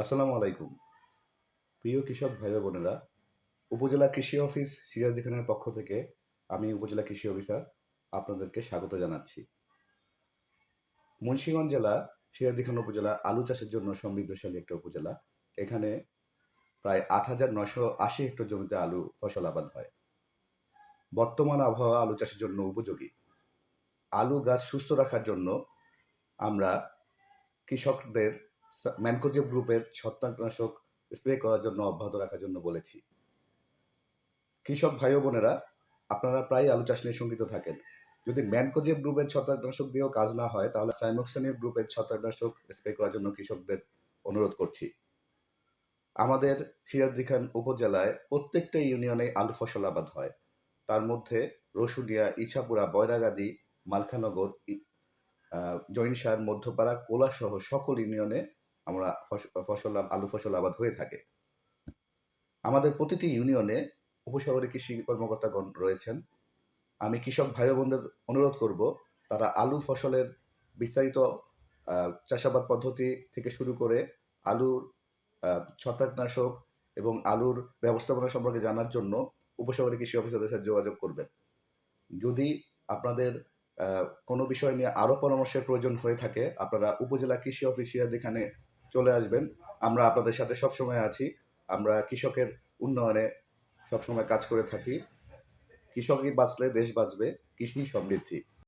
আসসালামু আলাইকুম। প্রিয় কৃষক ভাই বোনেরা, উপজেলা কৃষি অফিস সিরাজদি খানের পক্ষ থেকে আমি উপজেলা কৃষি অফিসার আপনাদেরকে স্বাগত জানাচ্ছি। মুন্সিগঞ্জ জেলা সিরাজদি খান উপজেলা আলু চাষের জন্য সমৃদ্ধশালী একটা উপজেলা। এখানে প্রায় আট হাজার নশো আশি হেক্টর জমিতে আলু ফসল আবাদ হয়। বর্তমান আবহাওয়া আলু চাষের জন্য উপযোগী। আলু গাছ সুস্থ রাখার জন্য আমরা কৃষকদের ম্যানকোজেব গ্রুপের ছত্রাকনাশক স্প্রে করার জন্য, অব্যাহত রাখার জন্য বলেছি। কৃষক ভাই বোনেরা, আপনারা প্রায় আলু চাষ নিয়ে শঙ্কিত থাকেন। যদি ম্যানকোজেব গ্রুপের ছত্রাকনাশক দিয়েও কাজ না হয়, তাহলে সাইমোক্সানির গ্রুপের ছত্রাকনাশক স্প্রে করার জন্য কৃষকদের অনুরোধ করছি। আমাদের সিরাজদি খান উপজেলায় প্রত্যেকটা ইউনিয়নে আলু ফসল আবাদ হয়। তার মধ্যে রসুলিয়া ইছাপুরা বয়রাগাদি মালখানগর জৈনসার মধ্যপাড়া, কোলাসহ সকল ইউনিয়নে আমরা ফস- ফসল আলু ফসল আবাদ হয়ে থাকে। আমাদের প্রতিটি ইউনিয়নে উপসাগরী কৃষি কর্মকর্তাগণ রয়েছেন। আমি কৃষক ভাই বোনদের অনুরোধ করব, তারা আলু ফসলের বিস্তারিত চাষাবাদ পদ্ধতি থেকে শুরু করে আলুর ছত্রাকনাশক এবং আলুর ব্যবস্থাপনা সম্পর্কে জানার জন্য উপসাগরী কৃষি অফিসারদের সাথে যোগাযোগ করবেন। যদি আপনাদের কোনো বিষয় নিয়ে আরও পরামর্শের প্রয়োজন হয়ে থাকে, আপনারা উপজেলা কৃষি অফিসিয়াল এখানে চলে আসবেন। আমরা আপনাদের সাথে সবসময় আছি। আমরা কৃষকের উন্নয়নে সবসময় কাজ করে থাকি। কৃষকই বাঁচলে দেশ বাঁচবে, কৃষি সমৃদ্ধি।